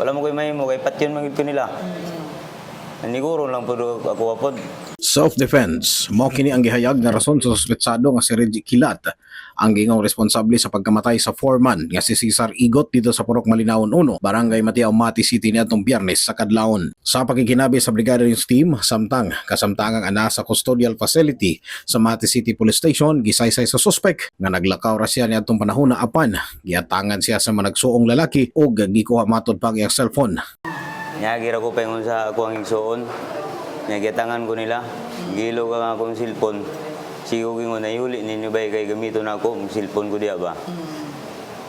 Wala mo ko'y mahimo, kay patyon magid ko nila. Naniguro lang po ako apod. Self-defense, mao kini ang gihayag nga rason sa suspetsado nga si Reggie Kilat, ang gingong responsable sa pagkamatay sa foreman nga si Cesar Igot dito sa Purok Malinawon 1, Barangay Matiaw Mati City niadtong Biyernes sa Kadlaon. Sa pakikinabi sa Brigada News Team, samtang kasamtangang ana sa custodial facility sa Mati City Police Station, gisaysay sa suspek nga naglakaw ra siya niadtong panahon na apan, giatangan siya sa managsuong lalaki ug gikuha matod pa ang iyang cellphone. Nyagi ra ko paingon sa ako ang igsuon. Nyagitangan ko nila. Gilo ka nga akong silpon. Sigo gingon na yuli ninyo ba kay gamito na ako silpon ko diya ba.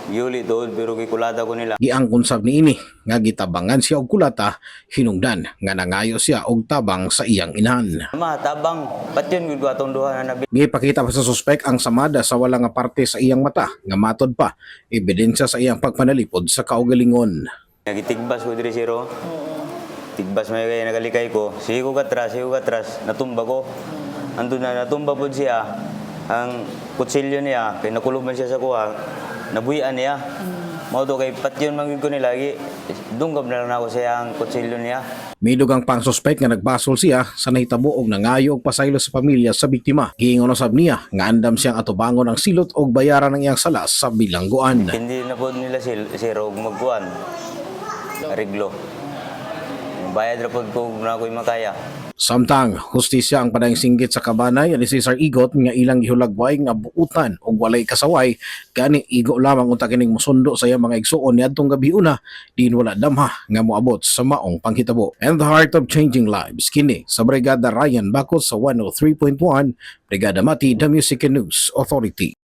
Yuli to pero kikulata ko nila. Giangkon sab niini nga gitabangan siya og kulata hinungdan nga nangayo siya og tabang sa iyang inahan. Ma, tabang, patyon gud ko atong duha na nabi. Gipakita pa sa suspek ang samada sa wala nga parte sa iyang mata nga matod pa ebidensya sa iyang pagpanalipod sa kaugalingon. Nagitigbas ko diri siro. Tigbas may kay nagalikay ko. Sige ko katras, sige ko katras. Natumba ko. Andun na natumba po siya. Ang kutsilyo niya, kay nakulog man siya sa kuha. Nabuyan niya. Mao to kay patyon man gid ko nila gi. Dunggab na lang ako sa ang kutsilyo niya. Midugang pang suspek nga nagbasol siya sa nahitabo og nangayo og pasaylo sa pamilya sa biktima. Giingon usab niya nga andam siyang atubangon ang silot og bayaran ng iyang sala sa bilangguan. Hindi na po nila si, si Rog magkuhan. Reglo. Bayad ra po ko na ako'y makaya. Samtang hustisya ang padayong singgit sa kabanay ni Cesar Igot nga ilang gihulagway nga buutan og walay kasaway gani igo lamang unta kining mosundo sa mga igsuon niadtong gabi una din wala damha nga moabot sa maong panghitabo. And the heart of changing lives kini sa Brigada Ryan Bakos sa 103.1 Brigada Mati the Music and News Authority.